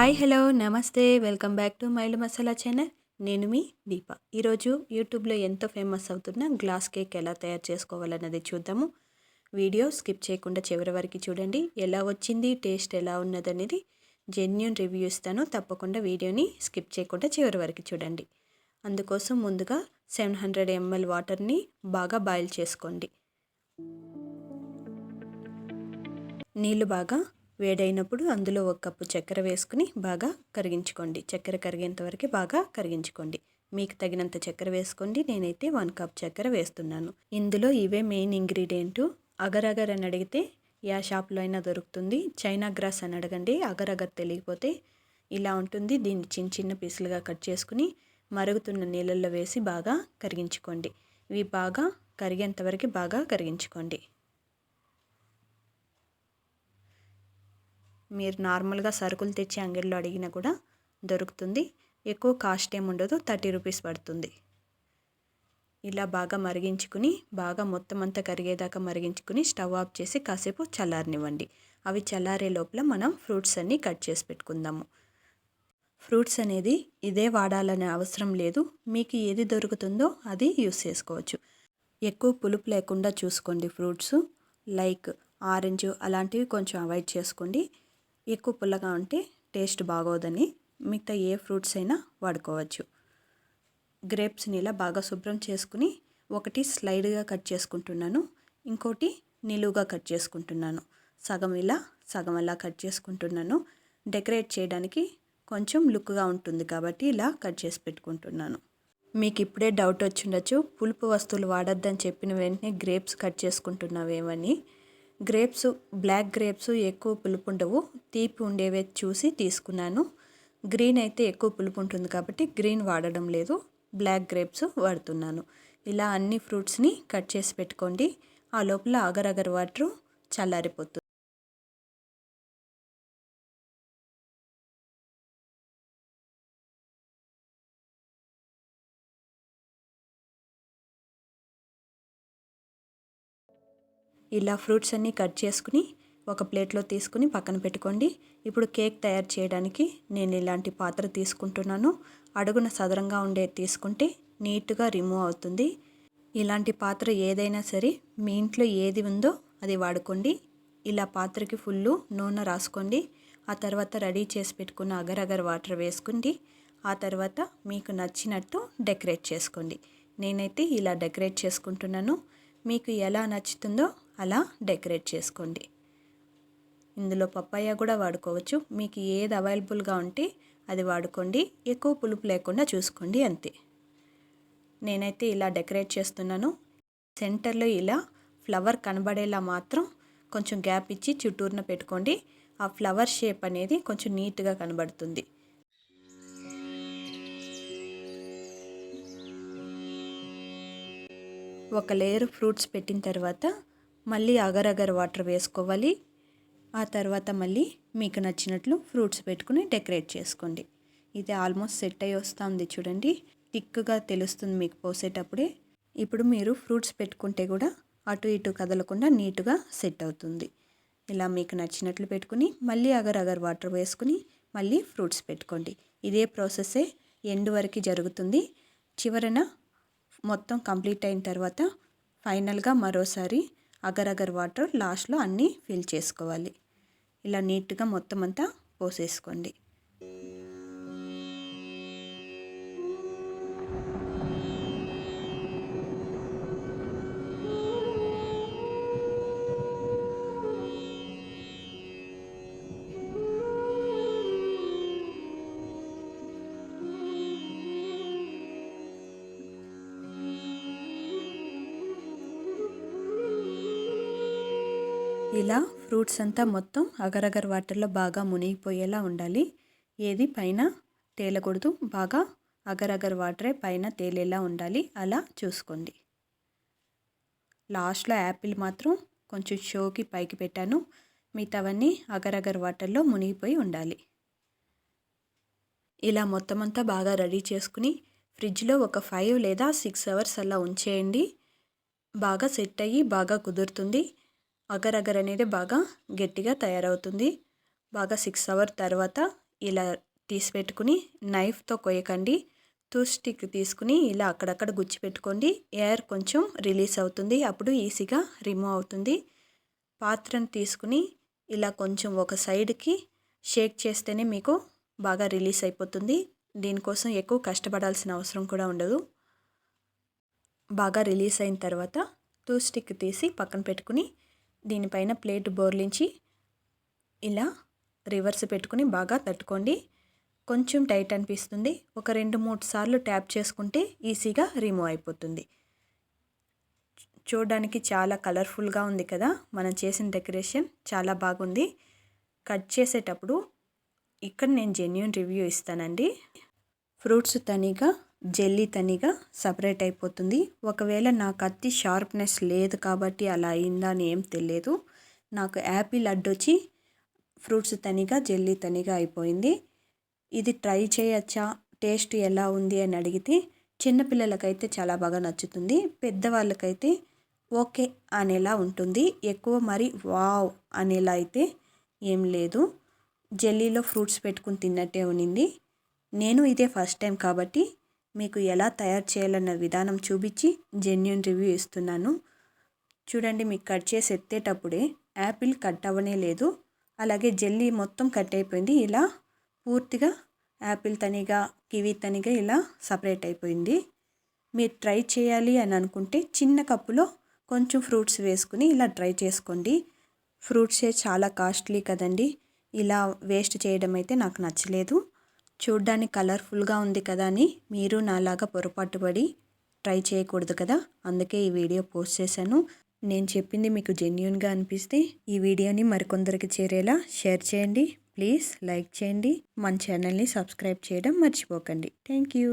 Hi hello నమస్తే. Welcome back to mild masala channel. నేను మీ దీప. ఈరోజు యూట్యూబ్లో ఎంతో ఫేమస్ అవుతున్న గ్లాస్ కేక్ ఎలా తయారు చేసుకోవాలన్నది చూద్దాము. వీడియో స్కిప్ చేయకుండా చివరి వరకు చూడండి. ఎలా వచ్చింది టేస్ట్ ఎలా ఉన్నదనేది జెన్యున్ రివ్యూ ఇస్తాను. తప్పకుండా వీడియోని స్కిప్ చేయకుండా చివరి వరకు చూడండి. అందుకోసం ముందుగా సెవెన్ హండ్రెడ్ ఎంఎల్ వాటర్ని బాగా బాయిల్ చేసుకోండి. నీళ్ళు బాగా వేడైనప్పుడు అందులో ఒక కప్పు చక్కెర వేసుకుని బాగా కరిగించుకోండి. చక్కెర కరిగేంత వరకు బాగా కరిగించుకోండి. మీకు తగినంత చక్కెర వేసుకోండి. నేనైతే వన్ కప్ చక్కెర వేస్తున్నాను. ఇందులో ఇవే మెయిన్ ఇంగ్రీడియంట్. అగరగర్ అని అడిగితే యా షాప్లో అయినా దొరుకుతుంది. చైనా గ్రాస్ అని అడగండి. అగరగర్ తెలియకపోతే ఇలా ఉంటుంది. దీన్ని చిన్న చిన్న పీసులుగా కట్ చేసుకుని మరుగుతున్న నీళ్ళల్లో వేసి బాగా కరిగించుకోండి. ఇవి బాగా కరిగేంత వరకు బాగా కరిగించుకోండి. మీరు నార్మల్గా సరుకులు తెచ్చి అంగడిలో అడిగినా కూడా దొరుకుతుంది. ఎక్కువ కాస్ట్ ఏమి ఉండదు. థర్టీ రూపీస్ పడుతుంది. ఇలా బాగా మరిగించుకుని బాగా మొత్తం అంతా కరిగేదాకా మరిగించుకుని స్టవ్ ఆఫ్ చేసి కాసేపు చల్లారనివ్వండి. అవి చల్లారే లోపల మనం ఫ్రూట్స్ అన్నీ కట్ చేసి పెట్టుకుందాము. ఫ్రూట్స్ అనేది ఇదే వాడాలనే అవసరం లేదు. మీకు ఏది దొరుకుతుందో అది యూస్ చేసుకోవచ్చు. ఎక్కువ పులుపు లేకుండా చూసుకోండి ఫ్రూట్స్. లైక్ ఆరెంజ్ అలాంటివి కొంచెం అవాయిడ్ చేసుకోండి. ఎక్కువ పుల్లగా ఉంటే టేస్ట్ బాగోదని మిగతా ఏ ఫ్రూట్స్ అయినా వాడుకోవచ్చు. గ్రేప్స్ని ఇలా బాగా శుభ్రం చేసుకుని ఒకటి స్లైడ్గా కట్ చేసుకుంటున్నాను. ఇంకోటి నిలువుగా కట్ చేసుకుంటున్నాను. సగం ఇలా సగం అలా కట్ చేసుకుంటున్నాను. డెకరేట్ చేయడానికి కొంచెం లుక్గా ఉంటుంది కాబట్టి ఇలా కట్ చేసి పెట్టుకుంటున్నాను. మీకు ఇప్పుడే డౌట్ వచ్చిండొచ్చు పులుపు వస్తువులు వాడొద్దని చెప్పిన వెంటనే గ్రేప్స్ కట్ చేసుకుంటున్నావేమని. గ్రేప్స్ బ్లాక్ గ్రేప్స్ ఎక్కువ పులుపు ఉండవు తీపి ఉండేవే చూసి తీసుకున్నాను. గ్రీన్ అయితే ఎక్కువ పులుపు ఉంటుంది కాబట్టి గ్రీన్ వాడడం లేదు. బ్లాక్ గ్రేప్స్ వాడుతున్నాను. ఇలా అన్ని ఫ్రూట్స్ని కట్ చేసి పెట్టుకోండి. ఆ లోపల అగర్ అగర్ వాటర్ చల్లారిపోతుంది ఇలా ఫ్రూట్స్ అన్నీ కట్ చేసుకుని ఒక ప్లేట్లో తీసుకుని పక్కన పెట్టుకోండి. ఇప్పుడు కేక్ తయారు చేయడానికి నేను ఇలాంటి పాత్ర తీసుకుంటున్నాను. అడుగున సదరంగా ఉండే తీసుకుంటే నీట్గా రిమూవ్ అవుతుంది. ఇలాంటి పాత్ర ఏదైనా సరే మీ ఇంట్లో ఏది ఉందో అది వాడుకోండి. ఇలా పాత్రకి ఫుల్ నూనె రాసుకోండి. ఆ తర్వాత రెడీ చేసి పెట్టుకున్న అగర్ అగర్ వాటర్ వేసుకోండి ఆ తర్వాత మీకు నచ్చినట్టు డెకరేట్ చేసుకోండి. నేనైతే ఇలా డెకరేట్ చేసుకుంటున్నాను. మీకు ఎలా నచ్చుతుందో అలా డెకరేట్ చేసుకోండి. ఇందులో పప్పాయ కూడా వాడుకోవచ్చు. మీకు ఏది అవైలబుల్గా ఉంటే అది వాడుకోండి. ఎక్కువ పులుపు లేకుండా చూసుకోండి అంతే. నేనైతే ఇలా డెకరేట్ చేస్తున్నాను. సెంటర్లో ఇలా ఫ్లవర్ కనబడేలా మాత్రం కొంచెం గ్యాప్ ఇచ్చి చుట్టూరున పెట్టుకోండి. ఆ ఫ్లవర్ షేప్ అనేది కొంచెం నీట్గా కనబడుతుంది. ఒక లేయర్ ఫ్రూట్స్ పెట్టిన తర్వాత మళ్ళీ అగర్ అగర్ వాటర్ వేసుకోవాలి. ఆ తర్వాత మళ్ళీ మీకు నచ్చినట్లు ఫ్రూట్స్ పెట్టుకుని డెకరేట్ చేసుకోండి. ఇది ఆల్మోస్ట్ సెట్ అయ్యి వస్తుంది చూడండి. థిక్గా తెలుస్తుంది మీకు పోసేటప్పుడే. ఇప్పుడు మీరు ఫ్రూట్స్ పెట్టుకుంటే కూడా అటు ఇటు కదలకుండా నీట్గా సెట్ అవుతుంది. ఇలా మీకు నచ్చినట్లు పెట్టుకుని మళ్ళీ అగర్ అగర్ వాటర్ వేసుకుని మళ్ళీ ఫ్రూట్స్ పెట్టుకోండి. ఇదే ప్రాసెస్సే ఎండ్ వరకు జరుగుతుంది. చివరన మొత్తం కంప్లీట్ అయిన తర్వాత ఫైనల్గా మరోసారి అగర్ అగర్ వాటర్ లాస్ట్లో అన్నీ ఫిల్ చేసుకోవాలి. ఇలా నీట్గా మొత్తం అంతా పోసేసుకోండి. ఇలా ఫ్రూట్స్ అంతా మొత్తం అగరగర్ వాటర్లో బాగా మునిగిపోయేలా ఉండాలి. ఏది పైన తేలకూడదు బాగా అగరగర్ వాటరే పైన తేలేలా ఉండాలి. అలా చూసుకోండి. లాస్ట్లో యాపిల్ మాత్రం కొంచెం షోకి పైకి పెట్టాను. మిగతావన్నీ అగరగర్ వాటర్లో మునిగిపోయి ఉండాలి. ఇలా మొత్తం అంతా బాగా రెడీ చేసుకుని ఫ్రిడ్జ్లో ఒక ఫైవ్ లేదా సిక్స్ అవర్స్ అలా ఉంచేయండి. బాగా సెట్ అయ్యి బాగా కుదురుతుంది. అగర్ అగర్ అనేది బాగా గట్టిగా తయారవుతుంది. బాగా సిక్స్ అవర్ తర్వాత ఇలా తీసి పెట్టుకుని నైఫ్తో కొయ్యకండి. టూత్ స్టిక్ తీసుకుని ఇలా అక్కడక్కడ గుచ్చి పెట్టుకోండి ఎయిర్ కొంచెం రిలీజ్ అవుతుంది. అప్పుడు ఈజీగా రిమూవ్ అవుతుంది. పాత్రను తీసుకుని ఇలా కొంచెం ఒక సైడ్కి షేక్ చేస్తేనే మీకు బాగా రిలీజ్ అయిపోతుంది. దీనికోసం ఎక్కువ కష్టపడాల్సిన అవసరం కూడా ఉండదు. బాగా రిలీజ్ అయిన తర్వాత టూ స్టిక్ తీసి పక్కన పెట్టుకుని దీనిపైన ప్లేట్ బోర్లించి ఇలా రివర్స్ పెట్టుకుని బాగా తట్టుకోండి. కొంచెం టైట్ అనిపిస్తుంది. ఒక రెండు మూడు సార్లు ట్యాప్ చేసుకుంటే ఈజీగా రిమూవ్ అయిపోతుంది. చూడడానికి చాలా కలర్ఫుల్గా ఉంది కదా? మనం చేసిన డెకరేషన్ చాలా బాగుంది. కట్ చేసేటప్పుడు ఇక్కడ నేను జెన్యున్ రివ్యూ ఇస్తానండి. ఫ్రూట్స్ తనిగా జెల్లీ తనిగా సపరేట్ అయిపోతుంది. ఒకవేళ నా కత్తి షార్ప్నెస్ లేదు కాబట్టి అలా అయిందా అని ఏం తెలియదు. నాకు యాపిల్ అడ్డొచ్చి ఫ్రూట్స్ తనిగా జెల్లీ తనిగా అయిపోయింది. ఇది ట్రై చేయొచ్చా? టేస్ట్ ఎలా ఉంది అని అడిగితే చిన్నపిల్లలకైతే చాలా బాగా నచ్చుతుంది. పెద్దవాళ్ళకైతే ఓకే అనేలా ఉంటుంది. ఎక్కువ మరి వావ్ అనేలా అయితే ఏం లేదు. జెల్లీలో ఫ్రూట్స్ పెట్టుకుని తిన్నట్టే ఉన్నింది. నేను ఇదే ఫస్ట్ టైం కాబట్టి మీకు ఎలా తయారు చేయాలన్న విధానం చూపించి జెన్యున్ రివ్యూ ఇస్తున్నాను. చూడండి మీకు కట్ చేసి ఎత్తేటప్పుడే యాపిల్ కట్ అవ్వనే లేదు. అలాగే జెల్లీ మొత్తం కట్ అయిపోయింది. ఇలా పూర్తిగా యాపిల్ తనిగా కివీ తనిగా ఇలా సపరేట్ అయిపోయింది. మీరు ట్రై చేయాలి అని అనుకుంటే చిన్న కప్పులో కొంచెం ఫ్రూట్స్ వేసుకుని ఇలా ట్రై చేసుకోండి. ఫ్రూట్సే చాలా కాస్ట్లీ కదండి. ఇలా వేస్ట్ చేయడం అయితే నాకు నచ్చలేదు. చూడ్డానికి కలర్ఫుల్గా ఉంది కదా అని మీరు నాలాగా పొరపాటు పడి ట్రై చేయకూడదు కదా. అందుకే ఈ వీడియో పోస్ట్ చేశాను. నేను చెప్పింది మీకు జెన్యున్గా అనిపిస్తే ఈ వీడియోని మరికొందరికి చేరేలా షేర్ చేయండి. ప్లీజ్ లైక్ చేయండి. మన ఛానల్ని సబ్స్క్రైబ్ చేయడం మర్చిపోకండి. Thank you.